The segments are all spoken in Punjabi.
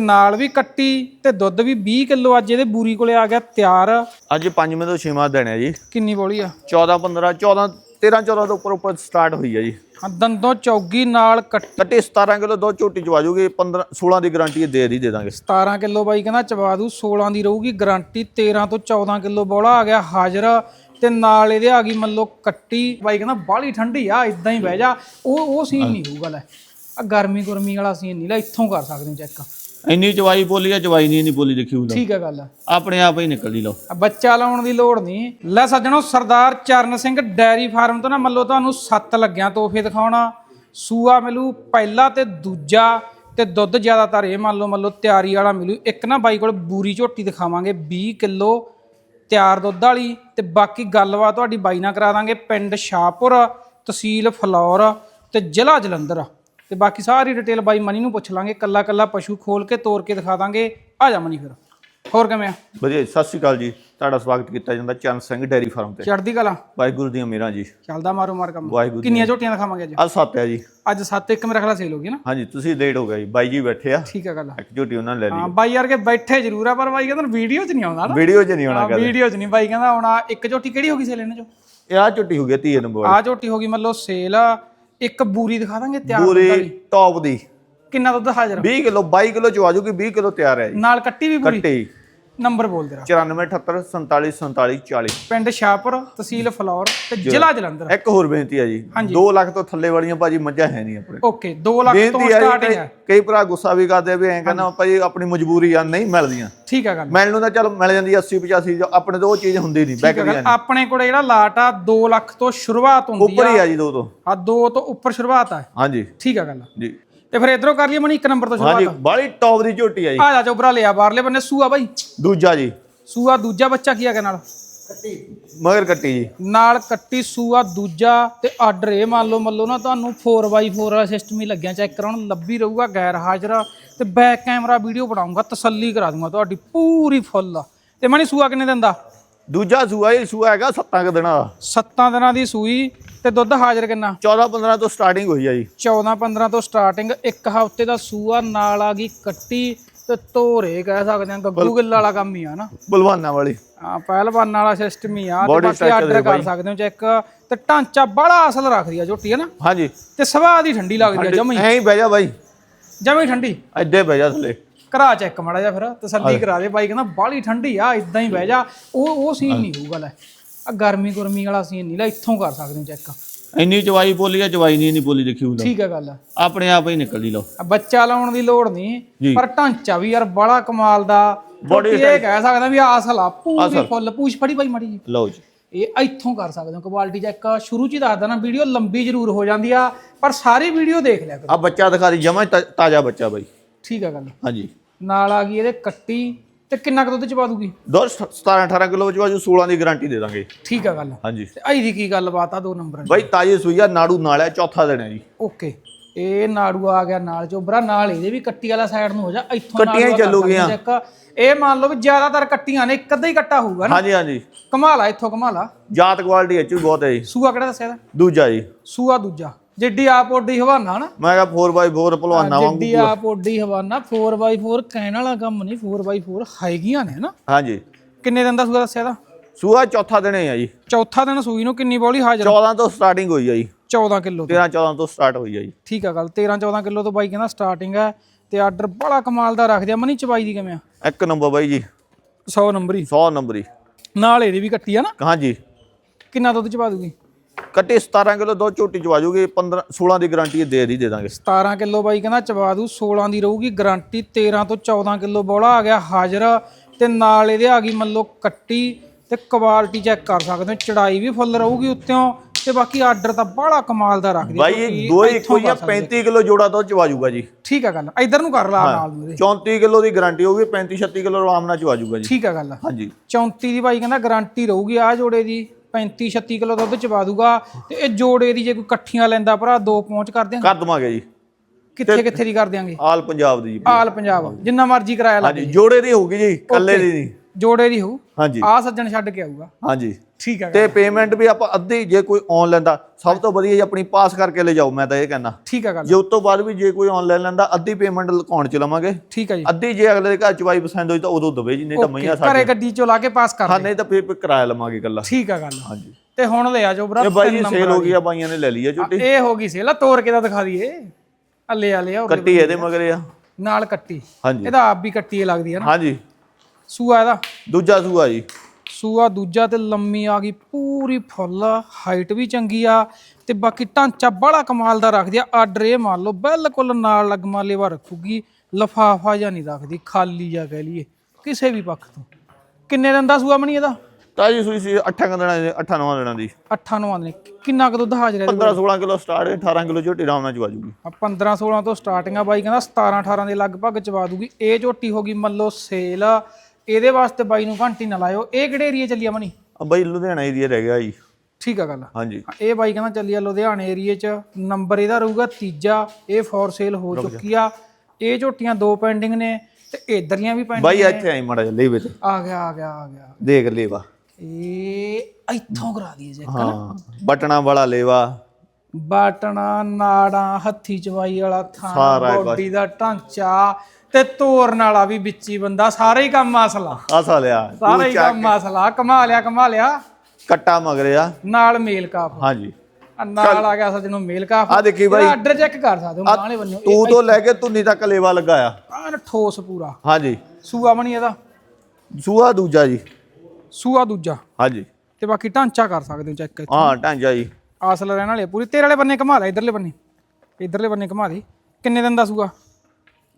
ਨਾਲ ਵੀ ਕੱਟੀ ਤੇ ਦੁੱਧ ਵੀ 20 ਕਿਲੋ ਅੱਜ ਇਹਦੇ ਬੂਰੀ ਕੋਲੇ ਆ ਗਿਆ ਤਿਆਰ। ਅੱਜ ਪੰਜਵੇਂ ਤੋਂ ਛੇਵਾਂ ਦਿਨ ਹੈ ਜੀ। ਕਿੰਨੀ ਬੋਲੀ ਆ? 14 15 14 13 14 ਤੋਂ ਉੱਪਰ ਉੱਪਰ ਸਟਾਰਟ ਹੋਈ ਹੈ ਜੀ। ਹਾਂ, ਦੰਦੋਂ ਚੌਗੀ ਨਾਲ ਕੱਟੀ। ਕੱਟੀ 17 ਕਿਲੋ ਦੋ ਝੋਟੀ ਚਵਾ ਜੂਗੀ 15 16 ਦੀ ਗਾਰੰਟੀ ਦੇ ਦੀ ਦੇ ਦਾਂਗੇ। 17 ਕਿਲੋ ਬਾਈ ਕਹਿੰਦਾ ਚਵਾ ਦੂ 16 ਦੀ ਰਹੂਗੀ ਗਾਰੰਟੀ 13 ਤੋਂ 14 ਕਿਲੋ ਬੋਲਾ ਆ ਗਿਆ ਹਾਜ਼ਰ। ਤੇ ਨਾਲ ਇਹਦੇ ਆ ਗਈ ਮੰਨ ਲਓ ਕੱਟੀ। ਬਾਈ ਕਹਿੰਦਾ ਬਾਹਲੀ ਠੰਡੀ ਆ ਇਦਾਂ ਹੀ ਬਹਿ ਜਾ। ਉਹ ਉਹ ਸੀਨ ਨਹੀਂ ਹੋਊਗਾ ਲੈ। ਆ ਗਰਮੀ ਗੁਰਮੀ ਵਾਲਾ ਸੀਨ ਨਹੀਂ ਲੈ ਇੱਥੋਂ ਕਰ ਸਕਦੇ ਚੈੱਕ ਇੰਨੀ ਚਵਾਈ ਬੋਲੀ ਆ ਚਵਾਈ ਨਹੀਂ ਨਹੀਂ ਬੋਲੀ ਦੇਖੀ ਉਹਦਾ ਠੀਕ ਹੈ ਗੱਲ ਆਪਣੇ ਆਪ ਹੀ ਨਿਕਲਦੀ ਲਓ। ਬੱਚਾ ਲਾਉਣ ਦੀ ਲੋੜ ਨਹੀਂ। ਲੈ ਸੱਜਣੋ ਸਰਦਾਰ ਚਰਨ ਸਿੰਘ ਡੈਰੀ ਫਾਰਮ ਤੋਂ ਨਾ ਮੰਨ ਲਓ ਤੁਹਾਨੂੰ ਸੱਤ ਲੱਗਿਆ ਤੋਹਫੇ ਦਿਖਾਉਣਾ। ਸੂਆ ਮਿਲੂ ਪਹਿਲਾ ਤੇ ਦੂਜਾ ਤੇ ਦੁੱਧ ਜ਼ਿਆਦਾਤਰ ਇਹ ਮੰਨ ਲਓ ਮੰਨ ਲਓ ਤਿਆਰੀ ਵਾਲਾ ਮਿਲੂ। ਇੱਕ ਨਾ ਬਾਈ ਕੋਲ ਬੂਰੀ ਝੋਟੀ ਦਿਖਾਵਾਂਗੇ 20 ਕਿਲੋ ਤਿਆਰ ਦੁੱਧ ਵਾਲੀ ਤੇ ਬਾਕੀ ਗੱਲਬਾਤ ਤੁਹਾਡੀ ਬਾਈ ਨਾਲ ਕਰਾ ਦਾਂਗੇ। ਪਿੰਡ ਸ਼ਾਹਪੁਰ ਤਹਿਸੀਲ ਫਲੌਰ ਤੇ ਜ਼ਿਲ੍ਹਾ ਜਲੰਧਰ। ਤੇ ਬਾਕੀ ਸਾਰੀ ਡਿਟੇਲ ਬਾਈ ਮਨੀ ਨੂੰ ਪੁੱਛ ਲਾਂਗੇ ਕੱਲਾ ਕੱਲਾ ਪਸ਼ੂ ਖੋਲ ਕੇ ਤੋੜ ਕੇ ਦਿਖਾ ਦਾਂਗੇ। ਆ ਜਾ ਮਨੀ ਫਿਰ। ਹੋਰ ਕਿਵੇਂ ਆ? ਵਧੀਆ ਸਤਿ ਸ਼੍ਰੀ ਅਕਾਲ ਜੀ। ਤੁਹਾਡਾ ਸਵਾਗਤ ਕੀਤਾ ਜਾਂਦਾ ਚਰਨ ਸਿੰਘ ਡੈਰੀ ਫਾਰਮ ਤੇ। ਚੜ੍ਹਦੀ ਕਲਾ। ਵਾਹਿਗੁਰੂ ਦੀਆਂ ਮੇਰਾਂ ਜੀ। ਚੱਲਦਾ ਮਾਰੋ ਮਾਰ ਕੰਮ। ਵਾਹਿਗੁਰੂ ਕਿੰਨੀਆਂ ਝੋਟੀਆਂ ਦਿਖਾਵਾਂਗੇ ਅੱਜ? ਅੱਜ ਸੱਤ ਹੈ ਜੀ। ਅੱਜ ਸੱਤ ਇੱਕ ਮੇਰਾ ਖਲਾ ਸੇਲ ਹੋ ਗਈ ਨਾ? ਹਾਂਜੀ ਤੁਸੀਂ ਲੇਟ ਹੋ ਗਏ ਜੀ। ਬਾਈ ਜੀ ਬੈਠੇ ਆ। ਠੀਕ ਆ ਗੱਲ ਇੱਕ ਝੋਟੀ ਉਹਨਾਂ ਨੇ ਲੈ ਹਾਂ ਲਈ ਬਾਈ ਯਾਰ ਕੇ ਬੈਠੇ ਜ਼ਰੂਰ ਆ ਪਰ ਬਾਈ ਕਹਿੰਦਾ ਵੀਡੀਓ 'ਚ ਨਹੀਂ ਆਉਂਦਾ ਨਾ। ਵੀਡੀਓ 'ਚ ਨਹੀਂ ਆਉਣਾ ਕਦੇ। ਵੀਡੀਓ 'ਚ ਨਹੀਂ। ਬਾਈ ਕਹਿੰਦਾ ਆਉਣਾ ਇੱਕ ਝੋਟੀ ਕਿਹੜੀ ਹੋ ਗਈ ਸੇਲ ਇਹਨਾਂ 'ਚੋਂ? ਇਹ ਆ ਝੋਟੀ ਹੋ ਗਈ 30 ਨੰਬਰ ਆ ਝੋਟੀ ਹੋ ਗਈ ਮਤਲਬ ਸੇਲ ਇੱਕ ਬੂਰੀ ਦਿਖਾ ਦਾਂਗੇ ਤਿਆਰ ਪੂਰੀ ਟੌਪ ਦੀ। ਕਿੰਨਾ ਦੁੱਧ ਹਾਜ਼ਰ 20 ਕਿਲੋ 22 ਕਿਲੋ ਚਵਾ ਜੂਗੀ 20 ਕਿਲੋ ਤਿਆਰ ਹੈ ਜੀ। ਨਾਲ ਕੱਟੀ ਵੀ ਪੂਰੀ? ਕੱਟੀ। ਨੰਬਰ ਬੋਲ ਦੇ 94 78 47 47 40 ਪਿੰਡ ਸ਼ਾਹਪੁਰ ਤਹਿਸੀਲ ਫਲੌਰ ਤੇ ਜ਼ਿਲ੍ਹਾ ਜਲੰਧਰ। ਇੱਕ ਹੋਰ ਬੇਨਤੀ ਹੈ ਜੀ। 2 ਲੱਖ ਤੋਂ ਥੱਲੇ ਵਾਲੀਆਂ ਭਾਜੀ ਮੱਝਾਂ ਹੈ ਨਹੀਂ ਆਪਣੇ। ਓਕੇ 2 ਲੱਖ ਤੋਂ ਸਟਾਰਟਿੰਗ ਹੈ। ਕਈ ਭਰਾ ਗੁੱਸਾ ਵੀ ਕਰਦੇ ਵੀ ਐਂ ਕਹਿੰਦਾ ਭਾਜੀ ਆਪਣੀ ਮਜਬੂਰੀ ਆ ਨਹੀਂ ਮਿਲਦੀਆਂ। ਠੀਕ ਆ ਗੱਲ। ਮਿਲਣ ਨੂੰ ਤਾਂ ਚਲ ਮਿਲ ਜਾਂਦੀ 80 85 ਜੋ ਆਪਣੇ ਤੋਂ ਉਹ ਚੀਜ਼ ਹੁੰਦੀ ਨਹੀਂ ਬੈਕ ਗੱਲ। ਆਪਣੇ ਕੋਲ ਜਿਹੜਾ ਲਾਟ ਆ 2 ਲੱਖ ਤੋਂ ਸ਼ੁਰੂਆਤ ਹੁੰਦੀ ਉੱਪਰ ਆ ਹੀ ਆ। ਜੀ ਦੋ ਤੋਂ। ਆ 2 ਤੋਂ ਉੱਪਰ ਸ਼ੁਰੂਆਤ ਆ। ਹਾਂਜੀ। ਠੀਕ ਆ ਗੱਲ। ਜੀ। ਤੇ ਫਿਰ ਇਧਰੋਂ ਕਰ ਲਈਏ ਮਣੀ ਇੱਕ ਨੰਬਰ ਤੋਂ ਹਾਂਜੀ ਸ਼ੁਰੂਆਤ ਬਾਲੀ ਟੌਪ ਦੀ ਝੋਟੀ ਆ ਜੀ। ਆ ਜਾ ਚੋਬਰਾ ਲਿਆ ਬਾਹਰਲੇ ਬੰਨੇ ਸੂਆ ਬਾਈ। ਦੂਜਾ ਜੀ। ਸੂਆ ਦੂਜਾ ਬੱਚਾ ਕੀ ਆ ਗਿਆ ਨਾਲ? ਮਗਰ ਕੱਟੀ ਜੀ। ਨਾਲ ਕੱਟੀ ਸੂਆ ਦੂਜਾ ਤੇ ਆਰਡਰ ਇਹ ਮੰਨ ਲਓ ਮੰਨ ਲਓ ਨਾ ਤੁਹਾਨੂੰ 4x4 ਵਾਲਾ ਸਿਸਟਮ ਹੀ ਲੱਗਿਆ ਚੈੱਕ ਕਰਾਉਣ ਲੱਭੀ ਰਹੂਗਾ ਗੈਰ ਹਾਜ਼ਰ ਤੇ ਬੈਕ ਕੈਮਰਾ ਵੀਡੀਓ ਬਣਾਉਂਗਾ ਤਸੱਲੀ ਕਰਾ ਦੂੰਗਾ ਤੁਹਾਡੀ ਪੂਰੀ ਫੁੱਲ ਤੇ ਮਣੀ ਸੂਆ ਕਿੰਨੇ ਦਿੰਦਾ ਦੂਜਾ ਸੂਆ ਇਹ ਸੂਆ ਹੈਗਾ ਸੱਤਾਂ ਕੁ ਦਿਨਾਂ ਦਾ। 7 ਦਿਨਾਂ ਦੀ ਸੂਈ। ਤੇ ਦੁੱਧ ਹਾਜ਼ਰ ਕਿੰਨਾ? 14 15 ਤੋਂ ਸਟਾਰਟਿੰਗ ਹੋਈ ਆ ਜੀ। 14 15 ਤੋਂ ਸਟਾਰਟਿੰਗ ਇੱਕ ਹਫ਼ਤੇ ਦਾ ਸੂਆ ਨਾਲ ਆ ਗਈ ਕੱਟੀ ਤੇ ਧੋਰੇ ਕਹਿ ਸਕਦੇ ਆ ਗੱਗੂ ਗਿੱਲ ਵਾਲਾ ਕੰਮ ਹੀ ਆ ਨਾ। ਬਲਵਾਨਾ ਵਾਲੀ। ਆ ਪਹਿਲਵਾਨ ਵਾਲਾ ਸਿਸਟਮ ਹੀ ਆ ਤੇ ਬਾਕੀ ਆਰਡਰ ਕਰ ਸਕਦੇ ਹੋ ਚੈੱਕ ਤੇ ਢਾਂਚਾ ਬੜਾ ਅਸਲ ਰੱਖਦੀ ਆ ਝੋਟੀ ਹੈ ਨਾ? ਹਾਂਜੀ। ਤੇ ਸਵਾਦ ਹੀ ਠੰਡੀ ਲੱਗਦੀ ਆ ਜਮੀ ਐਂ ਹੀ ਬਹਿ ਜਾ ਬਾਈ। ਜਮੀ ਠੰਡੀ। ਐਡੇ ਬਹਿ ਜਾ ਥੱਲੇ। ਕਰਾ ਚੈੱਕ ਮੜਾ ਜਾ ਫਿਰ ਤਸੱਲੀ ਕਰਾ ਦੇ ਬਾਈ ਕਹਿੰਦਾ ਬਾਹਲੀ ਠੰਡੀ ਆ ਇਦਾਂ ਹੀ ਬਹਿ ਜਾ। ਉਹ ਉਹ ਸੀਨ ਨਹੀਂ ਹੋਊਗਾ ਲੈ। ਆ ਗਰਮੀ ਗੁਰਮੀ ਵਾਲਾ ਸੀਨ ਨਹੀਂ ਲੈ ਇੱਥੋਂ ਕਰ ਸਕਦੇ ਹੋ ਚੈੱਕ ਇੰਨੀ ਚਵਾਈ ਬੋਲੀ ਆ ਚਵਾਈ ਨਹੀਂ ਨਹੀਂ ਬੋਲੀ ਦੇਖੀ ਉਹਦਾ ਠੀਕ ਆ ਗੱਲ। ਆਪਣੇ ਆਪ ਹੀ ਨਿਕਲਦੀ ਲਓ। ਆ ਬੱਚਾ ਲਾਉਣ ਦੀ ਲੋੜ ਨਹੀਂ। ਪਰ ਢਾਂਚਾ ਵੀ ਯਾਰ ਬੜਾ ਕਮਾਲ ਦਾ। ਬੋਡੀ ਇਹ ਕਹਿ ਸਕਦਾ ਵੀ ਆ ਅਸਲ ਆ ਪੂਰੀ ਫੁੱਲ ਪੂਛ ਫੜੀ ਬਾਈ ਮੜੀ ਜੀ। ਲਓ ਜੀ। ਇਹ ਇੱਥੋਂ ਕਰ ਸਕਦੇ ਹੋ ਕੁਆਲਿਟੀ ਚੈੱਕ ਸ਼ੁਰੂ ਚ ਹੀ ਦੱਸਦਾ ਨਾ ਵੀਡੀਓ ਲੰਬੀ ਜ਼ਰੂਰ ਹੋ ਜਾਂਦੀ ਆ ਪਰ ਸਾਰੀ ਵੀਡੀਓ ਦੇਖ ਲਿਆ ਕਰੋ। ਆ ਬੱਚਾ ਦਿਖਾ ਦੀ ਜਮਾ ਤਾਜ਼ਾ ਬੱਚਾ ਬਾਈ। ਠੀਕ ਆ ਗੱਲ। ਹਾਂਜੀ। ਨਾਲ ਆ ਗਈ ਇਹਦੇ ਕੱਟੀ। ਤੇ ਕਿੰਨਾ ਕੁ ਦੁੱਧ ਚ ਪਾ ਦੂਗੀ ਦੋ 17 18 ਕਿਲੋ ਵਿੱਚ ਬਾਜੂ 16 ਦੀ ਗਾਰੰਟੀ ਦੇ ਦਾਂਗੇ। ਠੀਕ ਆ ਗੱਲ। ਹਾਂਜੀ। ਤੇ ਆਈ ਦੀ ਕੀ ਗੱਲਬਾਤ ਆ ਦੋ ਨੰਬਰ ਬਾਈ ਤਾਜੀ ਸੂਈਆ ਨਾੜੂ ਨਾਲ ਹੈ ਚੌਥਾ ਦਿਨ ਹੈ ਜੀ। ਓਕੇ। ਇਹ ਨਾੜੂ ਆ ਗਿਆ ਨਾਲ ਚੋਬਰਾ ਨਾਲ ਇਹਦੇ ਵੀ ਕੱਟੀ ਵਾਲਾ ਸਾਈਡ ਨੂੰ ਹੋ ਜਾ ਇੱਥੋਂ ਕੱਟੀਆਂ ਹੀ ਚੱਲੂਗੀਆਂ। ਇਹ ਮੰਨ ਲਓ ਵੀ ਜ਼ਿਆਦਾਤਰ ਕੱਟੀਆਂ ਨੇ ਇੱਕ ਅੱਧਾ ਹੀ ਕੱਟਾ ਹੋਊਗਾ ਨਾ। ਹਾਂਜੀ ਹਾਂਜੀ। ਕਮਾਲਾ ਇੱਥੋਂ ਕਮਾਲਾ ਜਾਤ ਕੁਆਲਿਟੀ ਵੀ ਬਹੁਤ ਹੈ ਜੀ। ਸੂਆ ਕਿਹੜਾ ਦੱਸਿਆ ਇਹਦਾ? ਦੂਜਾ ਜੀ। ਸੂਆ ਦੂਜਾ। ਜਿੱਡੀ ਆਪ ਓਡੀ ਹਵਾਨਾ ਨਾ। ਮੈਂ ਕਿਹਾ 4x4 ਭਲਵਾਨਾ ਵਾਂਗੂ ਜਿੱਡੀ ਆਪ ਓਡੀ ਹਵਾਨਾ 4x4 ਕਹਿਣ ਵਾਲਾ ਕੰਮ ਨਹੀਂ 4x4 ਹੈਗੀਆਂ ਨੇ ਨਾ ਹਾਂਜੀ। ਕਿੰਨੇ ਦਿਨ ਦਾ ਸੂਆ ਦੱਸਿਆ ਇਹਦਾ? ਸੂਆ ਚੌਥਾ ਦਿਨ ਹੈ ਜੀ। ਚੌਥਾ ਦਿਨ ਸੂਈ ਨੂੰ ਕਿੰਨੀ ਬੋਲੀ ਹਾਜ਼ਰ? 14 ਤੋਂ ਸਟਾਰਟਿੰਗ ਹੋਈ ਹੈ ਜੀ। 14 ਕਿਲੋ 13 14 ਤੋਂ ਸਟਾਰਟ ਹੋਈ ਹੈ ਜੀ। ਠੀਕ ਆ ਗੱਲ 13 14 ਕਿਲੋ ਤੋਂ ਬਾਈ ਕਹਿੰਦਾ ਸਟਾਰਟਿੰਗ ਹੈ ਤੇ ਆਰਡਰ ਬੜਾ ਕਮਾਲ ਦਾ ਰੱਖ ਦਿਆ ਮਨੀ ਚਵਾਈ ਦੀ ਕਿਵੇਂ ਆ? ਇੱਕ ਨੰਬਰ ਬਾਈ ਜੀ। 100 ਨੰਬਰ। ਹੀ 100 ਨੰਬਰ। ਨਾਲ ਇਹਦੀ ਵੀ ਕੱਟੀ ਆ ਨਾ। ਹਾਂਜੀ। ਕਿੰਨਾ ਦੁੱਧ ਚਵਾ ਦੂਗੀ? ਕੱਟੀ 17 ਕਿਲੋ ਦੋ ਝੋਟੀ ਚਵਾ ਜੂਗੀ 15 16 ਦੀ ਗਾਰੰਟੀ ਦੇ ਦੀ ਦੇ ਦਾਂਗੇ। 17 ਕਿਲੋ ਬਾਈ ਕਹਿੰਦਾ ਚਵਾ ਦੂ 16 ਦੀ ਰਹੂਗੀ ਗਾਰੰਟੀ 13 ਤੋਂ 14 ਕਿਲੋ ਬੋਲਾ ਆ ਗਿਆ ਹਾਜ਼ਰ ਤੇ ਨਾਲ ਇਹਦੇ ਆ ਗਈ ਮੰਨ ਲਓ ਕੱਟੀ ਤੇ ਕੁਆਲਿਟੀ ਚੈੱਕ ਕਰ ਸਕਦੇ ਹੋ ਚੜਾਈ ਵੀ ਫੁੱਲ ਰਹੂਗੀ ਉੱਤੋਂ ਤੇ ਬਾਕੀ ਆਰਡਰ ਤਾਂ ਬੜਾ ਕਮਾਲ ਦਾ ਰੱਖਦੀ ਬਾਈ ਦੋ ਹੀ ਕਰ ਸਕਦੇ। 35 ਕਿਲੋ ਜੋੜਾ ਦੁੱਧ ਚਵਾ ਜੂਗਾ ਜੀ। ਠੀਕ ਆ ਗੱਲ ਇਧਰ ਨੂੰ ਕਰ ਲਾ ਨਾਲ ਨੂੰ। ਇਹਦੇ 34 ਕਿਲੋ ਦੀ ਗਾਰੰਟੀ ਹੋਊਗੀ 35 36 ਕਿਲੋ ਆਰਾਮ ਨਾਲ ਚਵਾ ਜੂਗਾ ਜੀ। ਠੀਕ ਆ ਗੱਲ। ਹਾਂਜੀ। 34 ਦੀ ਬਾਈ ਕਹਿੰਦਾ ਗਾਰੰਟੀ ਰਹੂਗੀ ਆ ਜੋੜੇ ਦੀ। 35 36 ਕਿਲੋ ਦੁੱਧ ਚਵਾ ਦੂਗਾ ਤੇ ਇਹ ਜੋੜੇ ਦੀ ਜੇ ਕੋਈ ਇਕੱਠੀਆਂ ਲੈਂਦਾ ਭਰਾ ਦੋ ਪਹੁੰਚ ਕਰ ਦਿਆਂਗੇ। ਕਰ ਦਵਾਂਗੇ ਜੀ। ਕਿੱਥੇ ਕਿੱਥੇ ਦੀ ਕਰ ਦਿਆਂਗੇ? ਆਲ ਪੰਜਾਬ ਦੀ ਜੀ ਆਲ ਪੰਜਾਬ। ਜਿੰਨਾ ਮਰਜ਼ੀ ਕਿਰਾਇਆ ਲਾ ਹਾਂਜੀ ਜੋੜੇ ਦੀ ਹੋਊਗੀ ਜੀ ਕੱਲੇ ਦੀ ਨਹੀਂ। ਜੋੜੇ ਦੀ ਹੋਊ। ਹਾਂਜੀ। ਆ ਸੱਜਣ ਛੱਡ ਕੇ ਆਊਗਾ। ਹਾਂਜੀ। ਠੀਕ ਹੈ ਤੇ ਪੇਮੈਂਟ ਵੀ ਆਪਾਂ ਅੱਧੀ ਜੇ ਕੋਈ ਆਨਲਾਈਨ ਦਾ ਸਭ ਤੋਂ ਵਧੀਆ ਜੀ ਆਪਣੀ ਪਾਸ ਕਰਕੇ ਲੈ ਜਾਓ ਮੈਂ ਤਾਂ ਇਹ ਕਹਿੰਦਾ। ਠੀਕ ਹੈ ਗੱਲ। ਜੇ ਉਸ ਤੋਂ ਬਾਅਦ ਵੀ ਜੇ ਕੋਈ ਆਨਲਾਈਨ ਲੈਂਦਾ ਅੱਧੀ ਪੇਮੈਂਟ ਅਕਾਊਂਟ ਚ ਲਵਾਂਗੇ। ਠੀਕ ਹੈ ਜੀ। ਅੱਧੀ ਜੇ ਅਗਲੇ ਦੇ ਘਰ ਚ ਵਾਈ ਪਸੰਦ ਹੋਈ ਤਾਂ ਉਦੋਂ ਦਵੇ ਜੀ ਨਹੀਂ ਤਾਂ ਮਈਆਂ ਘਰੇ ਸਾਡੇ ਗੱਡੀ ਚੋਂ ਲਾ ਕੇ ਪਾਸ ਕਰ ਹਾਂ ਨਹੀਂ ਤਾਂ ਫਿਰ ਕਿਰਾਇਆ ਲਵਾਂਗੇ ਇਕੱਲਾ। ਠੀਕ ਹੈ ਗੱਲ। ਹਾਂਜੀ। ਤੇ ਹੁਣ ਲੈ ਆ ਜੋ ਭਰਾ ਇਹ ਬਾਈ ਜੀ ਸੇਲ ਹੋ ਗਈ ਆ ਬਾਈਆਂ ਨੇ ਲੈ ਲਈ ਆ ਝੋਟੀ ਇਹ ਹੋ ਗਈ ਸੇਲ ਆ ਤੋੜ ਕੇ ਤਾਂ ਦਿਖਾ ਦਈਏ। ਆ ਲੈ ਆ ਆ ਕੱਟੀ ਇਹਦੇ ਮਗਰ ਆ। ਨਾਲ ਕੱਟੀ। ਹਾਂਜੀ। ਇਹਦਾ ਆਪ ਵੀ ਕੱਟੀ ਲੱਗਦੀ ਹੈ ਨਾ। ਹਾਂਜੀ। ਸੂਆ ਇਹਦਾ। ਦੂਜਾ ਸੂਆ ਜੀ। ਸੂਆ ਦੂਜਾ ਤੇ ਲੰਮੀ ਆ ਗਈ ਪੂਰੀ ਫੁੱਲ ਹਾਈਟ ਵੀ ਚੰਗੀ ਆ ਤੇ ਬਾਕੀ ਢਾਂਚਾ ਬੜਾ ਕਮਾਲ ਦਾ ਰੱਖਦੀ ਆ। ਆਰਡਰ ਇਹ ਮੰਨ ਲਓ ਬਿਲਕੁਲ ਨਾਲ ਲਗਮਾ ਲੇਵਾ ਰੱਖੂਗੀ ਲਫਾਫਾ ਜਾਂ ਨਹੀਂ ਰੱਖਦੀ ਖਾਲੀ ਜਾਂ ਕਹਿ ਲਈਏ ਕਿਸੇ ਵੀ ਪੱਖ ਤੋਂ। ਕਿੰਨੇ ਦਿਨ ਦਾ ਸੂਆ ਬਣੀ ਇਹਦਾ? ਤਾਜੀ ਸੂਈ ਸੀ 8 ਦਿਨਾਂ ਦੀ 8 9 ਦਿਨਾਂ ਦੀ। ਅੱਠਾਂ ਨੂੰ ਆਉਂਦੇ ਨੇ ਕਿੰਨਾ ਕੁ ਦੁੱਧ ਹਾਜ਼ਰ ਹੈ ਇਹਦੇ 15 16 ਕਿਲੋ ਸਟਾਰਟ ਹੈ 18 ਕਿਲੋ ਝੋਟੀ ਆਰਾਮ ਨਾਲ ਚਵਾ ਜੂਗੀ। ਆ 15 16 ਤੋਂ ਸਟਾਰਟਿੰਗ ਆ ਬਾਈ ਕਹਿੰਦਾ 17 18 ਦੇ ਲਗਭਗ ਚਵਾ ਦੂਗੀ। ਇਹ ਝੋਟੀ ਹੋ ਗਈ ਮੱਲੋ ਸੇਲ ਇਹਦੇ ਵਾਸਤੇ ਬਾਈ ਨੂੰ ਘੰਟੀ ਨਾ ਲਾਇਓ। ਇਹ ਕਿਹੜੇ ਏਰੀਆ ਚੱਲੀ ਆ ਆ ਬਾਈ ਲੁਧਿਆਣਾ ਏਰੀਆ ਰਹਿ ਗਿਆ ਜੀ। ਠੀਕ ਆ ਗੱਲ। ਹਾਂਜੀ। ਇਹ ਬਾਈ ਕਹਿੰਦਾ ਚੱਲੀ ਆ ਲੁਧਿਆਣੇ ਏਰੀਏ 'ਚ। ਨੰਬਰ ਇਹਦਾ ਰਹੂਗਾ ਤੀਜਾ। ਇਹ ਫੋਰ ਸੇਲ ਹੋ ਚੁੱਕੀ ਆ। ਇਹ ਝੋਟੀਆਂ ਦੋ ਪੈਂਡਿੰਗ ਨੇ ਤੇ ਇਧਰਲੀਆਂ ਵੀ ਪੈਂਡਿੰਗ ਬਾਈ ਇੱਥੇ ਆਈ ਮੜਾ ਲੈ ਵੇ ਤੇ। ਆ ਗਿਆ ਆ ਗਿਆ ਆ ਗਿਆ। ਦੇਖ ਲੇਵਾ। ਇਹ ਇੱਥੋਂ ਕਰਾ ਦਈਏ ਜੇ ਹਾਂ ਬਟਣਾ ਵਾਲਾ ਲੇਵਾ। ਬਾਟਣਾ ਨਾੜਾਂ ਹੱਥੀ ਚਵਾਈ ਵਾਲਾ ਥਾਂ। ਬੋਡੀ ਦਾ ਢਾਂਚਾ। ਤੇ ਤੋਰਨ ਵਾਲਾ ਵੀ ਵਿੱਚੀ ਬੰਦਾ ਸਾਰੇ ਹੀ ਕੰਮ ਅਸਲਾ ਆਸਾ ਲਿਆ ਸਾਰਾ ਹੀ ਕੰਮ ਅਸਲਾ ਕਮਾ ਲਿਆ ਕਮਾ ਲਿਆ। ਕੱਟਾ ਮਗਰਿਆ ਨਾਲ ਮੇਲ ਕਾਫ। ਹਾਂਜੀ। ਆ ਨਾਲ ਆ ਗਿਆ ਸੱਜਣੋਂ ਮੇਲ ਕਾਫ। ਆ ਦੇਖੀ ਬਾਈ। ਆਰਡਰ ਚੈੱਕ ਕਰ ਸਕਦੇ ਹੋ ਮਾਲੇ ਬੰਨਿਓ। ਤੂੰ ਤੋਂ ਲੈ ਕੇ ਤੁੰਨੀ ਤੱਕ ਲੇਵਾ ਲੱਗਾ ਆ। ਆਹ ਠੋਸ ਪੂਰਾ। ਹਾਂਜੀ। ਸੂਆ ਬਣੀ ਇਹਦਾ। ਸੂਆ ਦੂਜਾ ਜੀ। ਸੂਆ ਦੂਜਾ। ਹਾਂਜੀ। ਤੇ ਬਾਕੀ ਢਾਂਚਾ ਕਰ ਸਕਦੇ ਹੋ ਚੈੱਕ ਹਾਂ ਢਾਂਜਾ ਜੀ। ਆਸਲ ਰਹਿਣ ਵਾਲੇ ਪੂਰੀ। ਤੇਰੇ ਵਾਲੇ ਬੰਨੇ ਘਮਾ ਲੈ ਇਧਰਲੇ ਬੰਨੇ। ਇਧਰਲੇ ਬੰਨੇ ਘਮਾ ਦੇ। ਕਿੰਨੇ ਦਿਨ ਦਾ ਸੂਆ?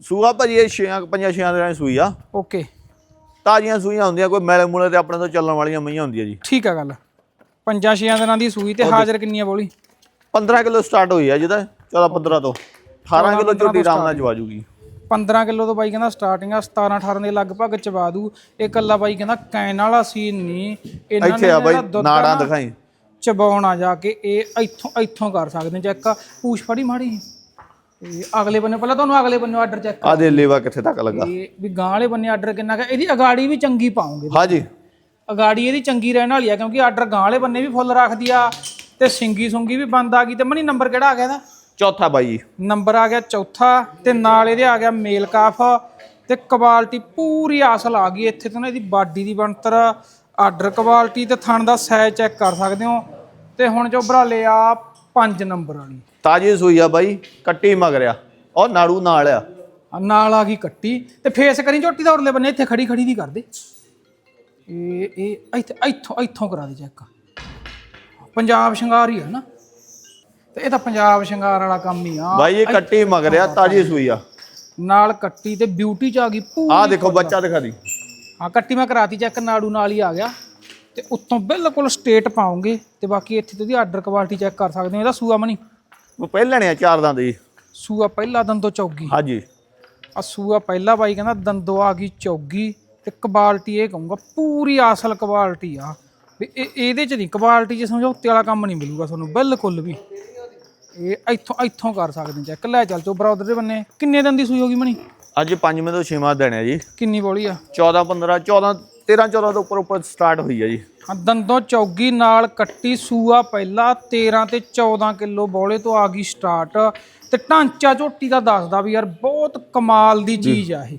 ਸੂਆ ਭਾਜੀ ਇਹ ਛੇਆਂ ਪੰਜਾਂ ਛੇਆਂ ਦਿਨਾਂ ਦੀ ਸੂਈ ਆ। ਓਕੇ। ਤਾਜ਼ੀਆਂ ਸੂਈਆਂ ਹੁੰਦੀਆਂ ਕੋਈ ਮੈਲੇ ਮੂਲੇ ਤੇ ਆਪਣੇ ਤੋਂ ਚੱਲਣ ਵਾਲੀਆਂ ਮਈਆਂ ਹੁੰਦੀਆਂ ਜੀ। ਠੀਕ ਆ ਗੱਲ। ਪੰਜਾਂ ਛੇਆਂ ਦਿਨਾਂ ਦੀ ਸੂਈ ਤੇ ਹਾਜ਼ਰ ਕਿੰਨੀ ਆ ਬੋਲੀ? 15 ਕਿਲੋ ਸਟਾਰਟ ਹੋਈ ਆ ਜਿਹਦਾ 14 15 ਤੋਂ। 18 ਕਿਲੋ ਝੋਟੀ ਆਰਾਮ ਨਾਲ ਚਵਾ ਜੂਗੀ। 15 ਕਿਲੋ ਤੋਂ ਬਾਈ ਕਹਿੰਦਾ ਸਟਾਰਟਿੰਗ ਆ 17 18 ਦੇ ਲਗਭਗ ਚਵਾ ਦੂ। ਇਹ ਕੱਲਾ ਬਾਈ ਕਹਿੰਦਾ ਕੈਨ ਵਾਲਾ ਸੀਨ ਨਹੀਂ। ਇਹਨਾਂ ਆ ਬਾਈ ਨਾੜਾਂ ਨਾ ਦਿਖਾਈ। ਚਬਾਉਣ ਜਾ ਕੇ ਇਹ ਇੱਥੋਂ ਇੱਥੋਂ ਕਰ ਸਕਦੇ ਚੈੱਕ ਪੂਛ ਫੜੀ ਮਾੜੀ ਅਗਲੇ ਬੰਨੇ ਪਹਿਲਾਂ ਤੁਹਾਨੂੰ ਅਗਲੇ ਬੰਨੇ ਆਰਡਰ ਚੈੱਕ ਆ ਦੇ ਲੇਵਾ ਕਿੱਥੇ ਤੱਕ ਲੱਗਾ। ਇਹ ਵੀ ਗਾਂ ਵਾਲੇ ਬੰਨੇ ਆਰਡਰ ਕਿੰਨਾ ਕਾ ਇਹਦੀ ਅਗਾੜੀ ਵੀ ਚੰਗੀ ਪਾਉਂਗੇ। ਹਾਂਜੀ ਅਗਾੜੀ ਇਹਦੀ ਚੰਗੀ ਰਹਿਣ ਵਾਲੀ ਆ ਕਿਉਂਕਿ ਆਰਡਰ ਗਾਂ ਵਾਲੇ ਬੰਨੇ ਵੀ ਫੁੱਲ ਰੱਖਦੀ ਆ ਤੇ ਸਿੰਗੀ ਸੁੰਗੀ ਵੀ ਬੰਦ ਆ ਗਈ ਤੇ ਮਨੀ ਨੰਬਰ ਕਿਹੜਾ ਆ ਗਿਆ ਇਹਦਾ? ਚੌਥਾ ਬਾਈ ਜੀ। ਨੰਬਰ ਆ ਗਿਆ ਚੌਥਾ ਤੇ ਨਾਲ ਇਹਦੇ ਆ ਗਿਆ ਮੇਲ ਕਾਫ ਤੇ ਕੁਆਲਿਟੀ ਪੂਰੀ ਅਸਲ ਆ ਗਈ। ਇੱਥੇ ਤੋਂ ਨਾ ਇਹਦੀ ਬਾਡੀ ਦੀ ਬਣਤਰ ਆਰਡਰ ਕੁਆਲਿਟੀ ਤੇ ਥਣ ਦਾ ਸਾਈਜ਼ ਚੈੱਕ ਕਰ ਸਕਦੇ ਹੋ। ਤੇ ਹੁਣ ਜੋ ਬਰਾਲੇ ਆ 5 ਨੰਬਰ ਵਾਲੀ। ਤਾਜੀ ਸੂਈ ਆ ਬਾਈ ਕੱਟੀ ਮਗਰਿਆ ਉਹ ਨਾੜੂ ਨਾਲ ਆ। ਆ ਨਾਲ ਆ ਗਈ ਕੱਟੀ। ਤੇ ਫੇਸ ਕਰੀ ਝੋਟੀ ਦਾ ਉਰਲੇ ਬੰਨੇ ਇੱਥੇ ਖੜੀ ਖੜੀ ਦੀ ਕਰਦੇ। ਇਹ ਇਹ ਇੱਥੇ ਇੱਥੋਂ ਇੱਥੋਂ ਕਰਾ ਦੇ ਚੈੱਕ। ਪੰਜਾਬ ਸ਼ਿੰਗਾਰ ਹੀ ਹੈ ਨਾ। ਤੇ ਇਹ ਤਾਂ ਪੰਜਾਬ ਸ਼ਿੰਗਾਰ ਵਾਲਾ ਕੰਮ ਹੀ ਆ। ਬਾਈ ਇਹ ਕੱਟੀ ਮਗਰਿਆ ਤਾਜੀ ਸੂਈ ਆ। ਨਾਲ ਕੱਟੀ ਤੇ ਬਿਊਟੀ ਚ ਆ ਗਈ ਪੂਰੀ ਆ ਦੇਖੋ ਬੱਚਾ ਦਿਖਾ ਦੀ। ਹਾਂ ਕੱਟੀ ਮੈਂ ਕਰਾਤੀ ਚੈੱਕ ਨਾੜੂ ਨਾਲ ਹੀ ਆ ਗਿਆ। ਤੇ ਉੱਤੋਂ ਬਿਲਕੁਲ ਸਟੇਟ ਪਾਉਂਗੇ। ਤੇ ਬਾਕੀ ਇੱਥੇ ਤੁਸੀਂ ਆਰਡਰ ਕੁਆਲਿਟੀ ਚੈੱਕ ਕਰ ਸਕਦੇ ਹੋ ਇਹਦਾ ਸੂਆ ਮਣੀ ਉਹ ਪਹਿਲਣੇ ਆ ਚਾਰ ਦੰਦ ਜੀ। ਸੂਆ ਪਹਿਲਾ ਦੰਦੋਂ ਚੌਗੀ। ਹਾਂਜੀ। ਆ ਸੂਆ ਪਹਿਲਾ ਬਾਈ ਕਹਿੰਦਾ ਦੰਦੋ ਆ ਗਈ ਚੌਗੀ ਤੇ ਕੁਆਲਿਟੀ ਇਹ ਕਹੂੰਗਾ ਪੂਰੀ ਅਸਲ ਕੁਆਲਿਟੀ ਆ। ਵੀ ਇਹ ਇਹਦੇ ਚ ਨਹੀਂ ਕੁਆਲਿਟੀ ਚ ਸਮਝੌਤੇ ਵਾਲਾ ਕੰਮ ਨਹੀਂ ਮਿਲੂਗਾ ਤੁਹਾਨੂੰ ਬਿਲਕੁਲ ਵੀ। ਇਹ ਇੱਥੋਂ ਇੱਥੋਂ ਕਰ ਸਕਦੇ ਚੈੱਕ ਲੈ ਚੱਲ ਚੋ ਬਰਾਦਰ ਦੇ ਬੰਨੇ। ਕਿੰਨੇ ਦਿਨ ਦੀ ਸੂਈ ਹੋਗੀ ਮਣੀ? ਅੱਜ ਪੰਜਵੇਂ ਤੋਂ ਛੇਵਾਂ ਦਿਨ ਹੈ ਜੀ। ਕਿੰਨੀ ਬੋਲੀ ਆ? 14 15 14 13 14 ਤੋਂ ਉੱਪਰ ਉੱਪਰ ਸਟਾਰਟ ਹੋਈ ਹੈ ਜੀ। ਆ ਦੰਦੋਂ ਚੌਗੀ ਨਾਲ ਕੱਟੀ ਸੂਆ ਪਹਿਲਾ 13 ਤੇ 14 ਕਿਲੋ ਬੋਲੇ ਤੋਂ ਆ ਗਈ ਸਟਾਰਟ ਤੇ ਢਾਂਚਾ ਝੋਟੀ ਦਾ ਦੱਸਦਾ ਵੀ ਯਾਰ ਬਹੁਤ ਕਮਾਲ ਦੀ ਚੀਜ਼ ਆ ਇਹ।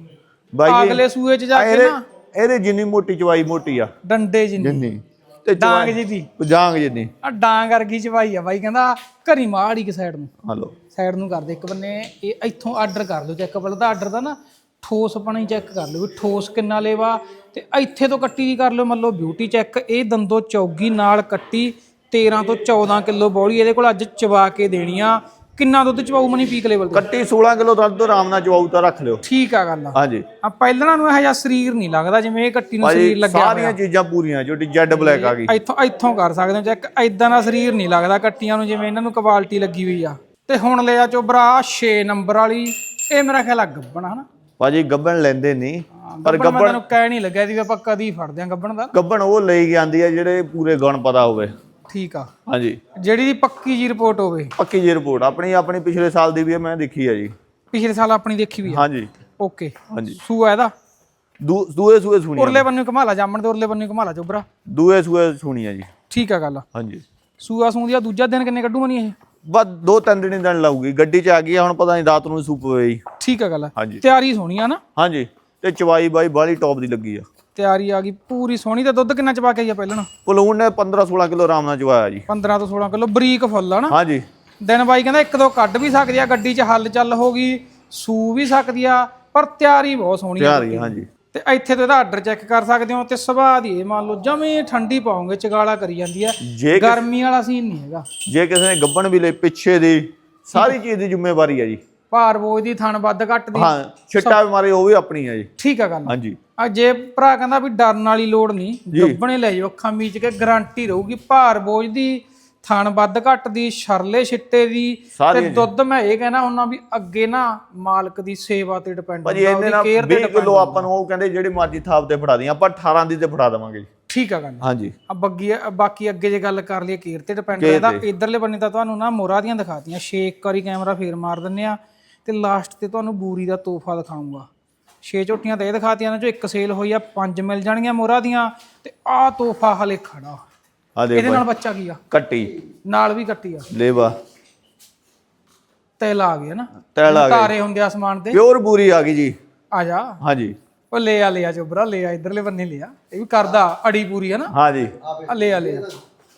ਬਾਈ ਅਗਲੇ ਸੂਏ 'ਚ ਜਾ ਕੇ ਨਾ ਇਹਦੇ ਜਿੰਨੀ ਮੋਟੀ ਚਵਾਈ ਮੋਟੀ ਆ। ਡੰਡੇ ਜਿੰਨੀ। ਜਿੰਨੀ। ਤੇ ਡਾਂਗ ਜੀ ਦੀ ਜਾਂਗ ਜਿੰਨੀ। ਆ ਡਾਂਗ ਵਰਗੀ ਚਵਾਈ ਆ ਬਾਈ ਕਹਿੰਦਾ ਘਰੀ ਮਾੜੀ ਕਿ ਸਾਈਡ ਨੂੰ। ਹਲੋ ਸਾਈਡ ਨੂੰ ਕਰਦੇ ਇੱਕ ਬੰਨੇ ਇਹ ਇੱਥੋਂ ਆਰਡਰ ਕਰ ਲਓ ਚੈੱਕ ਪਹਿਲਾਂ ਤਾਂ ਆਰਡਰ ਦਾ ਨਾ ਠੋਸ ਪਾਣੀ ਚੈੱਕ ਕਰ ਲਓ ਵੀ ਠੋਸ ਕਿੰਨਾ ਲੇਵਾ। ਤੇ ਇੱਥੇ ਤੋਂ ਕੱਟੀ ਦੀ ਕਰ ਲਓ ਮੰਨ ਲਓ ਬਿਊਟੀ ਚੈੱਕ ਇਹ ਦੰਦੋ ਚੌਗੀ ਨਾਲ ਕੱਟੀ 13 ਤੋਂ 14 ਕਿਲੋ ਬੋਲੀ ਇਹਦੇ ਕੋਲ ਅੱਜ ਚਵਾ ਕੇ ਦੇਣੀ ਆ। ਕਿੰਨਾ ਦੁੱਧ ਚਵਾਉ ਮਨੀ ਪੀਕ ਲੈਵਲ ਤੇ? ਕੱਟੀ 16 ਕਿਲੋ ਦੁੱਧ ਤੋਂ ਆਰਾਮ ਨਾਲ ਚਵਾਊ ਤਾਂ ਰੱਖ ਲਿਓ। ਠੀਕ ਆ ਗੱਲ ਹਾਂਜੀ। ਆ ਪਹਿਲਾਂ ਨੂੰ ਇਹ ਜਿਹਾ ਸਰੀਰ ਨਹੀਂ ਲੱਗਦਾ ਜਿਵੇਂ ਇਹ ਕੱਟੀ ਨੂੰ ਸਰੀਰ ਲੱਗਿਆ ਸਾਰੀਆਂ ਚੀਜ਼ਾਂ ਪੂਰੀਆਂ ਜਿਹੜੀ ਜੈਡ ਬਲੈਕ ਆ ਗਈ। ਇੱਥੋਂ ਇੱਥੋਂ ਕਰ ਸਕਦੇ ਹੋ ਚੈੱਕ ਐਦਾਂ ਦਾ ਸਰੀਰ ਨਹੀਂ ਲੱਗਦਾ ਕੱਟੀਆਂ ਨੂੰ ਜਿਵੇਂ ਇਹਨਾਂ ਨੂੰ ਕੁਆਲਿਟੀ ਲੱਗੀ ਹੋਈ ਆ। ਤੇ ਹੁਣ ਲਿਆ ਚੋਬਰਾ 6 ਨੰਬਰ ਵਾਲੀ ਇਹ ਮੇਰਾ ਖਿਆਲ ਆ ਗੱਬਣ ਹਨਾ ਭਾਜੀ ਗੱਬਣ ਲੈਂਦੇ ਨਹੀਂ ਪਰ ਗੱਬਣ ਮੈਂ ਤੈਨੂੰ ਕਹਿ ਨਹੀਂ ਲੱਗਿਆ ਸੀ ਵੀ ਆਪਾਂ ਕਦੀ ਫੜਦੇ ਆ ਗੱਬਣ ਦਾ। ਗੱਬਣ ਉਹ ਲਈ ਕੇ ਆਂਦੀ ਆ ਜਿਹੜੇ ਪੂਰੇ ਗੁਣ ਪਤਾ ਹੋਵੇ। ਠੀਕ ਆ। ਹਾਂਜੀ। ਜਿਹੜੀ ਦੀ ਪੱਕੀ ਜੀ ਰਿਪੋਰਟ ਹੋਵੇ। ਪੱਕੀ ਜੀ ਰਿਪੋਰਟ ਆਪਣੀ ਆਪਣੀ ਪਿਛਲੇ ਸਾਲ ਦੀ ਵੀ ਮੈਂ ਦੇਖੀ ਆ ਜੀ। ਪਿਛਲੇ ਸਾਲ ਆਪਣੀ ਦੇਖੀ ਵੀ ਆ। ਹਾਂਜੀ। ਓਕੇ ਹਾਂਜੀ। ਸੂਆ ਇਹਦਾ। ਦੂਏ ਸੂਏ ਸੁਣੀ। ਉਰਲੇ ਬੰਨੇ ਘਮਾਲਾ ਜਾਮਣ ਦੇ ਉਰਲੇ ਬੰਨੇ ਘਮਾਲਾ ਚੋਬਰਾ। ਦੂਏ ਸੂਏ ਸੁਣੀ ਆ ਜੀ। ਠੀਕ ਆ ਗੱਲ। ਹਾਂਜੀ। ਸੂਆ ਸੂੰਦੀ ਆ ਦੂਜਾ ਦਿਨ ਕਿੰਨੇ ਕੱਢੂ ਮਨੀ ਇਹ? ਬਸ ਦੋ ਤਿੰਨ ਦਿਨ ਦਿਨ ਲਾਊਗੀ। ਗੱਡੀ 'ਚ ਆ ਗਈ ਹੁਣ ਪਤਾ ਨਹੀਂ ਰਾਤ ਨੂੰ ਸੂਪ ਜੀ। ਠੀਕ ਆ ਗੱਲ ਹਾਂਜੀ। ਤਿਆਰੀ ਸੋਹਣੀ ਆ ਨਾ? ਹਾਂਜੀ ਤੇ ਚਵਾਈ ਬਾਈ ਬਾਲੀ ਟੌਪ ਦੀ ਲੱਗੀ ਆ। ਤਿਆਰੀ ਆ ਗਈ ਪੂਰੀ ਸੋਹਣੀ ਤੇ ਦੁੱਧ ਕਿੰਨਾ ਚਵਾ ਕੇ ਆਈ ਆ ਪਹਿਲਾਂ? ਪਲੂਨ ਨੇ 15 16 ਕਿਲੋ ਆਰਾਮ ਨਾਲ ਚਵਾਇਆ ਜੀ। 15 ਤੋਂ 16 ਕਿਲੋ ਬਰੀਕ ਫੁੱਲ ਆ ਨਾ? ਹਾਂਜੀ। ਦਿਨ ਬਾਈ ਕਹਿੰਦਾ ਇੱਕ ਦੋ ਕੱਢ ਵੀ ਸਕਦੀ ਆ ਗੱਡੀ 'ਚ ਹੱਲ ਚੱਲ ਹੋ ਗਈ ਸੂ ਵੀ ਸਕਦੀ ਆ ਪਰ ਤਿਆਰੀ ਬਹੁਤ ਸੋਹਣੀ ਆ ਤਿਆਰ ਹੀ ਹਾਂਜੀ। ਤੇ ਇੱਥੇ ਤੇ ਇਹਦਾ ਆਰਡਰ ਚੈੱਕ ਕਰ ਸਕਦੇ ਹੋ ਤੇ ਸੁਭਾਅ ਦੀ ਇਹ ਮੰਨ ਲਓ ਜਮੇ ਠੰਡੀ ਪਾਉਂਗੇ ਚਗਾਲਾ ਕਰੀ ਜਾਂਦੀ ਆ। ਗਰਮੀ ਵਾਲਾ ਸੀਨ ਨਹੀਂ ਹੈਗਾ। ਜੇ ਕਿਸੇ ਨੇ ਗੱਬਣ ਵੀ ਲਈ ਪਿੱਛੇ ਦੀ ਸਾਰੀ ਚੀਜ਼ ਦੀ ਜ਼ਿੰਮੇਵਾਰੀ ਆ ਜੀ। ਭਾਰ ਬੋਝ ਦੀ ਥਣ ਵੱਧ ਘੱਟ ਦੀ ਹਾਂ ਛਿੱਟਾ ਮਾਰੇ ਉਹ ਵੀ ਆਪਣੀ ਆ ਜੀ। ਠੀਕ ਆ ਗੱਲ। ਹਾਂਜੀ। ਆ ਜੇ ਭਰਾ ਕਹਿੰਦਾ ਵੀ ਡਰਨ ਵਾਲੀ ਲੋੜ ਨਹੀਂ ਗੱਬਣੇ ਲੈ ਜਾਓ ਅੱਖਾਂ ਮੀਚ ਕੇ ਗਾਰੰਟੀ ਰਹੂਗੀ। ਭਾਰ ਬੋਝ ਦੀ ਥਣ ਵੱਧ ਘੱਟ ਦੀ ਸ਼ਰਲੇ ਛਿੱਟੇ ਦੀ ਤੇ ਦੁੱਧ ਮੈਂ ਇਹ ਕਹਿਣਾ ਉਹਨਾਂ ਵੀ ਅੱਗੇ ਨਾ ਮਾਲਕ ਦੀ ਸੇਵਾ ਤੇ ਡਿਪੈਂਡ ਭਾਜੀ ਇਹਨੇ ਨਾਲ 20 ਕਿਲੋ ਆਪਾਂ ਨੂੰ ਉਹ ਕਹਿੰਦੇ ਜਿਹੜੀ ਮਰਜ਼ੀ ਥਾਪ ਤੇ ਫੜਾ ਦੀਆਂ ਆਪਾਂ 18 ਦੀ ਤੇ ਫੜਾ ਦੇਵਾਂਗੇ ਠੀਕ ਆ ਗੱਲ। ਹਾਂਜੀ। ਆ ਬੱਗੀ ਬਾਕੀ ਅੱਗੇ ਜੇ ਗੱਲ ਕਰ ਲਈਏ ਕੇਰ ਤੇ ਡਿਪੈਂਡ ਕਰਦਾ ਇਧਰਲੇ ਬੰਨੇ ਤਾਂ ਤੁਹਾਨੂੰ ਨਾ ਮੋਰਾ ਦੀਆਂ ਦਿਖਾਤੀਆਂ ਛੇ ਇੱਕ ਵਾਰੀ ਕੈਮਰਾ ਫੇਰ ਮਾਰ ਦਿੰਨੇ ਆ ਤੇ ਲਾਸਟ ਤੇ ਤੁਹਾਨੂੰ ਬੂਰੀ ਦਾ ਤੋਹਫਾ ਦਿਖਾਉਂਗਾ। ਛੇ ਝੋਟੀਆਂ ਤਾਂ ਇਹ ਦਿਖਾਤੀਆਂ ਨੇ ਜੋ ਇੱਕ ਸੇਲ ਹੋਈ ਆ ਪੰਜ ਮਿਲ ਜਾਣਗੀਆਂ ਮੋਰਾ ਦੀਆਂ ਤੇ ਆਹ ਤੋਹਫਾ ਹਲੇ ਖੜਾ। ਆ ਦੇਖ ਇਹਦੇ ਨਾਲ ਬੱਚਾ ਕੀ ਆ? ਕੱਟੀ। ਨਾਲ ਵੀ ਕੱਟੀ ਆ। ਲੇਵਾ। ਤੈਲ ਆ ਗਿਆ ਨਾ। ਤੈਲ ਆ ਗਿਆ ਤਾਰੇ ਹੁੰਦੇ ਆ ਅਸਮਾਨ ਤੇ ਪਿਓਰ ਬੂਰੀ ਆ ਗਈ ਜੀ। ਆ ਜਾ। ਹਾਂਜੀ। ਉਹ ਲੈ ਆ ਲੈ ਆ ਚੋਬਰਾ ਲੈ ਆ ਇਧਰਲੇ ਬੰਨੇ ਲਿਆ। ਇਹ ਵੀ ਕਰਦਾ ਅੜੀ ਪੂਰੀ ਹੈ ਨਾ। ਹਾਂਜੀ। ਆ ਲੈ ਆ ਲੈ ਆ।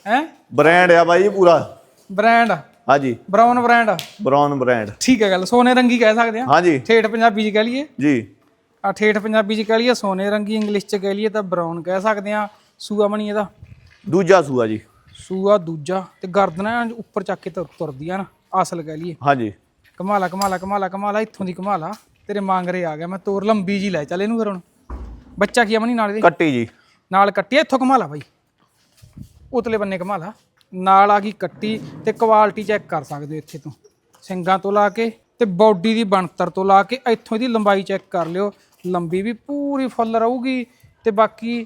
ਹੈ? ਬ੍ਰਾਂਡ ਆ ਬਾਈ ਪੂਰਾ। ਬ੍ਰਾਂਡ ਹਾਂਜੀ। ਬ੍ਰਾਊਨ ਬ੍ਰਾਂਡ ਬ੍ਰਾਊਨ ਬ੍ਰਾਂਡ ਠੀਕ ਹੈ ਗੱਲ ਸੋਨੇ ਰੰਗੀ ਕਹਿ ਸਕਦੇ ਆ। ਹਾਂਜੀ। ਠੇਠ ਪੰਜਾਬੀ ਚ ਕਹਿ ਲਈਏ। ਜੀ। ਆ ਠੇਠ ਪੰਜਾਬੀ ਚ ਕਹਿ ਲਈਏ ਸੋਨੇ ਰੰਗੀ ਇੰਗਲਿਸ਼ ਚ ਕਹਿ ਲਈਏ ਤਾਂ ਬ੍ਰਾਊਨ ਕਹਿ ਸਕਦੇ ਆ। ਸੂਆ ਬਣੀ ਇਹਦਾ। ਦੂਜਾ ਸੂਆ ਜੀ। ਸੂਆ ਦੂਜਾ ਤੇ ਗਰਦਨਾਂ ਐਂ ਉੱਪਰ ਚੱਕ ਕੇ ਤੁਰ ਤੁਰਦੀਆਂ ਨਾ ਅਸਲ ਕਹਿ ਲਈਏ। ਹਾਂਜੀ। ਕਮਾਲਾ ਕਮਾਲਾ ਕਮਾਲਾ ਕਮਾਲਾ ਇੱਥੋਂ ਦੀ ਕਮਾਲਾ। ਤੇਰੇ ਮਾਂਗਰੇ ਆ ਗਿਆ ਮੈਂ ਤੋਰ ਲੰਬੀ ਜੀ ਲੈ ਚੱਲ ਇਹਨੂੰ ਫਿਰ ਹੁਣ। ਬੱਚਾ ਕੀ ਆ ਮਣੀ ਨਾਲ ਇਹਦੇ? ਕੱਟੀ ਜੀ। ਨਾਲ ਕੱਟੀ ਆ, ਇੱਥੋਂ ਕਮਾਲਾ ਬਾਈ। ਉਤਲੇ ਬੰਨੇ ਕਮਾਲਾ। ਨਾਲ ਆ ਗਈ ਕੱਟੀ ਤੇ ਕੁਆਲਿਟੀ ਚੈੱਕ ਕਰ ਸਕਦੇ ਹੋ ਇੱਥੇ ਤੋਂ। ਸਿੰਗਾਂ ਤੋਂ ਲਾ ਕੇ ਤੇ ਬਾਡੀ ਦੀ ਬਣਤਰ ਤੋਂ ਲਾ ਕੇ ਇੱਥੋਂ ਦੀ ਲੰਬਾਈ ਚੈੱਕ ਕਰ ਲਿਓ। ਲੰਬੀ ਵੀ ਪੂਰੀ ਫੁੱਲ ਰਹੂਗੀ ਤੇ ਬਾਕੀ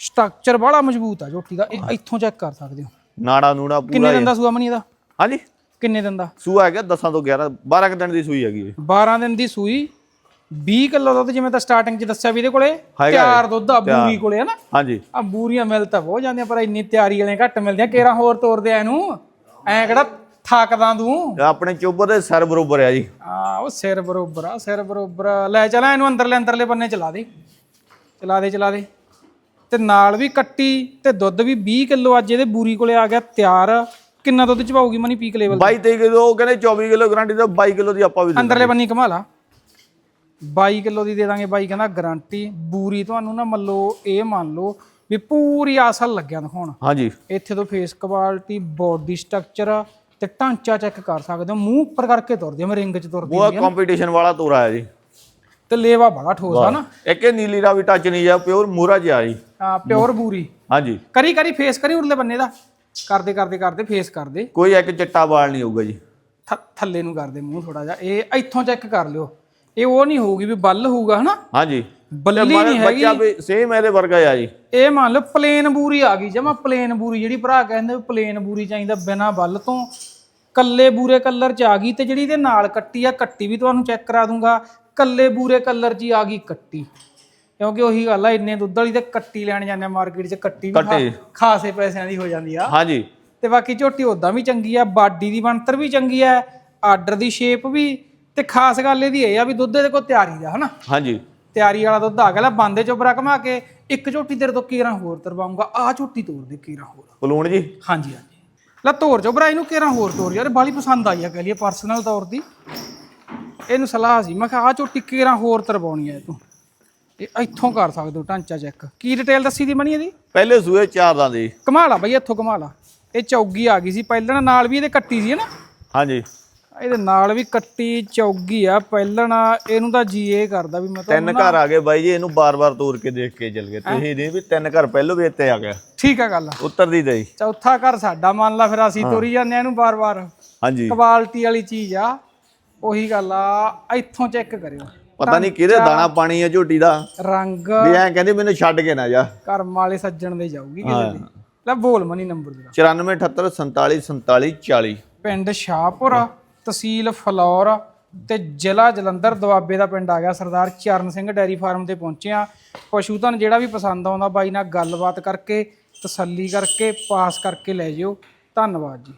ਸਟਰਕਚਰ ਬੜਾ ਮਜ਼ਬੂਤ ਆ ਝੋਟੀ ਦਾ। ਇਹ ਇੱਥੋਂ ਚੈੱਕ ਕਰ ਸਕਦੇ ਹੋ। ਨਾੜਾ ਨੂੜਾ ਕਿੰਨੇ ਪੂਰਾ ਦਿਨ ਦਾ ਸੂਆ ਮਣੀ ਇਹਦਾ ਹਾਂਜੀ। ਕਿੰਨੇ ਦਿਨ ਦਾ? ਸੂਆ ਹੈਗਾ 10 ਤੋਂ 11 12 ਕੁ ਦਿਨ ਦੀ ਸੂਈ ਹੈਗੀ ਇਹ 12 ਦਿਨ ਦੀ ਸੂਈ 20 ਕਿਲੋ ਦੁੱਧ ਜਿਵੇਂ ਤਾਂ ਸਟਾਰਟਿੰਗ 'ਚ ਦੱਸਿਆ ਵੀ ਇਹਦੇ ਕੋਲੇ ਤਿਆਰ ਦੁੱਧ ਆ ਬੂਰੀ ਕੋਲੇ ਹੈ ਨਾ? ਹਾਂਜੀ। ਆ ਬੂਰੀਆਂ ਮਿਲ ਤਾਂ ਬਹੁਤ ਜਾਂਦੀਆਂ ਪਰ ਇੰਨੀ ਤਿਆਰੀ ਵਾਲੇ ਘੱਟ ਮਿਲਦੀਆਂ। ਕੇਰਾ ਹੋਰ ਤੋਰਦੇ ਆ ਇਹਨੂੰ? ਐ ਕਿਹੜਾ ਥੱਕਦਾ ਤੂੰ? ਆਪਣੇ ਚੋਬਰ ਦੇ ਸਿਰ ਬਰੋਬਰ ਆ ਜੀ। ਆ ਉਹ ਸਿਰ ਬਰੋਬਰ ਆ ਸਿਰ ਬਰੋਬਰ। ਲੈ ਚਲਾ ਇਹਨੂੰ ਅੰਦਰਲੇ ਅੰਦਰਲੇ ਬੰਨੇ ਚਲਾ ਦੇ। ਚਲਾ ਦੇ ਚਲਾ ਦੇ। ਤੇ ਨਾਲ ਵੀ ਕੱਟੀ ਤੇ ਦੁੱਧ ਵੀ 20 ਕਿਲੋ ਅੱਜ ਇਹਦੇ ਬੂਰੀ ਕੋਲੇ ਆ ਗਿਆ ਤਿਆਰ। ਕਿੰਨਾ ਦੁੱਧ ਚ ਪਾਉਗੀ ਮਨੀ ਪੀਕ ਲੈਵਲ 22 23 ਕਿਲੋ ਉਹ ਕਹਿੰਦੇ 24 ਕਿਲੋ ਗਾਰੰਟੀ ਤੇ 22 ਕਿਲੋ ਦੀ ਆਪਾਂ ਵੀ ਦੇ ਅੰਦਰਲੇ ਬੰਨੀ ਘਮਾ ਲਾ। 22 ਕਿਲੋ ਦੀ ਦੇ ਦਾਂਗੇ ਬਾਈ ਕਹਿੰਦਾ ਗਾਰੰਟੀ ਬੂਰੀ ਤੁਹਾਨੂੰ ਨਾ ਮੰਨ ਲਓ ਇਹ ਮੰਨ ਲਓ ਵੀ ਪੂਰੀ ਆਸਲ ਲੱਗਿਆ ਦਿਖਾਉਣ। ਹਾਂਜੀ। ਇੱਥੇ ਤੋਂ ਫੇਸ ਕੁਆਲਿਟੀ ਬਾਡੀ ਸਟਰਕਚਰ ਤੇ ਢਾਂਚਾ ਚੈੱਕ ਕਰ ਸਕਦੇ ਹੋ। ਮੂੰਹ ਉੱਪਰ ਕਰਕੇ ਤੁਰਦੀ ਮੈਂ ਰਿੰਗ 'ਚ ਤੁਰਦੀ ਉਹ ਕੰਪੀਟੀਸ਼ਨ ਵਾਲਾ ਤੋਰਾ ਹੈ ਜੀ। ਤੇ ਲੇਵਾ ਬੜਾ ਠੋਸ ਆ ਨਾ। ਇੱਕ ਇਹ ਨੀਲੀ ਦਾ ਵੀ ਟੱਚ ਨਹੀਂ ਜਾ ਪਿਓਰ ਮੂਰਾ ਜਿਹਾ ਜੀ। ਆ ਪਿਓਰ ਬੂਰੀ। ਹਾਂਜੀ। ਕਰੀ ਕਰੀ ਫੇਸ ਕਰੀ ਉਰਲੇ ਬੰਨੇ ਦਾ। ਕਰਦੇ ਕਰਦੇ ਕਰਦੇ ਫੇਸ ਕਰਦੇ। ਕੋਈ ਇੱਕ ਚਿੱਟਾ ਵਾਲ ਨਹੀਂ ਹੋਊਗਾ ਜੀ। ਥੱਲੇ ਨੂੰ ਕਰਦੇ ਮੂੰਹ ਥੋੜਾ ਜਿਹਾ। ਇਹ ਇੱਥੋਂ ਚੈੱਕ ਕਰ ਲਿਓ। ਇਹ ਉਹ ਨਹੀਂ ਹੋਊਗੀ ਵੀ ਬੱਲ ਹੋਊਗਾ ਹਨਾ? ਹਾਂਜੀ। ਬੱਲੀ ਨਹੀਂ ਹੈਗੀ। ਬੱਚਾ ਵੀ ਸੇਮ ਇਹਦੇ ਵਰਗਾ ਆ ਜੀ। ਇਹ ਮੰਨ ਲਓ ਪਲੇਨ ਬੂਰੀ ਆ ਗਈ ਜਮਾ ਪਲੇਨ ਬੂਰੀ ਜਿਹੜੀ ਭਰਾ ਕਹਿੰਦੇ ਪਲੇਨ ਬੂਰੀ ਚਾਹੀਦਾ ਬਿਨਾ ਬੱਲ ਤੋਂ। ਕੱਲੇ ਬੂਰੇ ਕਲਰ ਚ ਆ ਗਈ ਤੇ ਜਿਹੜੀ ਇਹਦੇ ਨਾਲ ਕੱਟੀ ਆ ਕੱਟੀ ਵੀ ਤੁਹਾਨੂੰ ਚੈੱਕ ਕਰਾ ਦੂੰਗਾ। ਕੱਲੇ ਬੂਰੇ ਕਲਰ ਹੀ ਆ ਗਈ ਕੱਟੀ। ਕਿਉਂਕਿ ਉਹੀ ਗੱਲ ਆ ਇੰਨੇ ਦੁੱਧ ਵਾਲੀ ਤੇ ਕੱਟੀ ਲੈਣ ਜਾਂਦੇ ਆ ਮਾਰਕੀਟ 'ਚ ਕੱਟੀ ਵੀ ਕੱਟੀ। ਖਾਸੇ ਪੈਸਿਆਂ ਦੀ ਹੋ ਜਾਂਦੀ ਆ। ਹਾਂਜੀ। ਤੇ ਬਾਕੀ ਝੋਟੀ ਉਦਾਂ ਵੀ ਚੰਗੀ ਆ ਬਾਡੀ ਦੀ ਬਣਤਰ ਵੀ ਚੰਗੀ ਆ ਆਰਡਰ ਦੀ ਸ਼ੇਪ ਵੀ ਤੇ ਖਾਸ ਗੱਲ ਇਹਦੀ ਇਹ ਆ ਵੀ ਦੁੱਧ ਇਹਦੇ ਕੋਲ ਤਿਆਰੀ ਦਾ ਹਨਾ? ਹਾਂਜੀ। ਤਿਆਰੀ ਵਾਲਾ ਦੁੱਧ ਆ ਗਿਆ ਲੈ ਬਾਂਦੇ ਚੋਂ ਬਰਾ ਘਮਾ ਕੇ ਇੱਕ ਝੋਟੀ ਤੇਰੇ ਤੋਂ ਕੀਰਾਂ ਹੋਰ ਤਰਵਾਉਂਗਾ ਆ ਝੋਟੀ ਤੋੜ ਦੇ ਕੀਰਾਂ ਹੋਰ। ਪਲੂਣ ਜੀ। ਹਾਂਜੀ ਹਾਂਜੀ। ਲੈ ਤੋੜ ਚੋ ਬਰਾ ਇਹਨੂੰ ਕੀਰਾਂ ਹੋਰ ਤੋੜ ਯਾਰ ਬਾਲੀ ਪਸੰਦ ਆਈ ਆ ਕਹ ਲਈਏ ਪਰਸਨਲ ਤੌਰ ਦੀ। ਇਹਨੂੰ ਸਲਾਹ ਸੀ ਮੈਂ ਕਿਹਾ ਆ ਝੋਟੀ ਕੀਰਾਂ ਹੋਰ ਤਰਵਾਉਣੀ ਆ ਤੂੰ ਇਹ ਇੱਥੋਂ ਕਰ ਸਕਦੇ ਹੋ ਢਾਂਚਾ ਚੈੱਕ ਕੀ ਡਿਟੇਲ ਦੱਸੀ ਦੀ ਬਣੀ ਇਹਦੀ? ਪਹਿਲੇ ਸੂਏ ਚਾਰ ਦਾ ਦੀ। ਕਮਾਲ ਬਈ ਇੱਥੋਂ ਕਮਾਲ ਇਹ ਚੌਗੀ ਆ ਗਈ ਸੀ ਪਹਿਲਾਂ ਨਾਲ ਵੀ ਇਹਦੇ ਕੱਟੀ ਸੀ ਨਾ ਹਾਂਜੀ। ਇਹਦੇ ਨਾਲ ਵੀ ਕੱਟੀ ਚੌਗੀ ਆ ਪਹਿਲਾਂ ਇਹਨੂੰ ਤਾਂ ਜੀ ਇਹ ਕਰਦਾ ਵੀ ਮੈਂ ਤਾਂ ਤਿੰਨ ਘਰ ਆ ਗਏ ਬਾਈ ਜੀ ਇਹਨੂੰ ਬਾਰ-ਬਾਰ ਤੋੜ ਕੇ ਦੇਖ ਕੇ ਚੱਲ ਗਏ। ਤੁਸੀਂ ਨਹੀਂ ਵੀ ਤਿੰਨ ਘਰ ਪਹਿਲੋਂ ਵੀ ਇੱਥੇ ਆ ਗਿਆ ਠੀਕ ਆ ਗੱਲ ਉੱਤਰ ਦੀ ਦਈ। ਚੌਥਾ ਘਰ ਸਾਡਾ ਮੰਨ ਲਾ ਫਿਰ ਅਸੀਂ ਤੁਰੀ ਜਾਂਦੇ ਆ ਇਹਨੂੰ ਬਾਰ-ਬਾਰ ਹਾਂਜੀ। ਕੁਆਲਿਟੀ ਵਾਲੀ ਚੀਜ਼ ਆ ਉਹੀ ਗੱਲ ਆ ਇੱਥੋਂ ਚੈੱਕ ਕਰਿਓ। ਪਤਾ ਨਹੀਂ ਕਿਹਦੇ ਦਾਣਾ ਪਾਣੀ ਹੈ ਝੋਟੀ ਦਾ। ਰੰਗ। ਵੀ ਐਂ ਕਹਿੰਦੇ ਮੈਨੂੰ ਛੱਡ ਕੇ ਨਾ ਜਾ। ਕਰਮ ਵਾਲੇ ਸੱਜਣ ਦੇ ਜਾਊਗੀ ਕਿਸੇ ਦੀ। ਲੈ ਬੋਲ ਮਨੀ ਨੰਬਰ ਦੇ 94 78 47 47 40 ਪਿੰਡ ਸ਼ਾਹਪੁਰ ਤਹਿਸੀਲ ਫਲੌਰ ਤੇ ਜ਼ਿਲ੍ਹਾ ਜਲੰਧਰ ਦੁਆਬੇ ਦਾ ਪਿੰਡ ਆ ਗਿਆ ਸਰਦਾਰ ਚਰਨ ਸਿੰਘ ਡੈਰੀ ਫਾਰਮ ਤੇ ਪਹੁੰਚੇ ਆ ਪਸ਼ੂ ਧਨ ਜਿਹੜਾ ਵੀ ਪਸੰਦ ਆਉਂਦਾ ਬਾਈ ਨਾਲ ਗੱਲਬਾਤ ਕਰਕੇ ਤਸੱਲੀ ਕਰਕੇ ਪਾਸ ਕਰਕੇ ਲੈ ਜਿਓ। ਧੰਨਵਾਦ ਜੀ।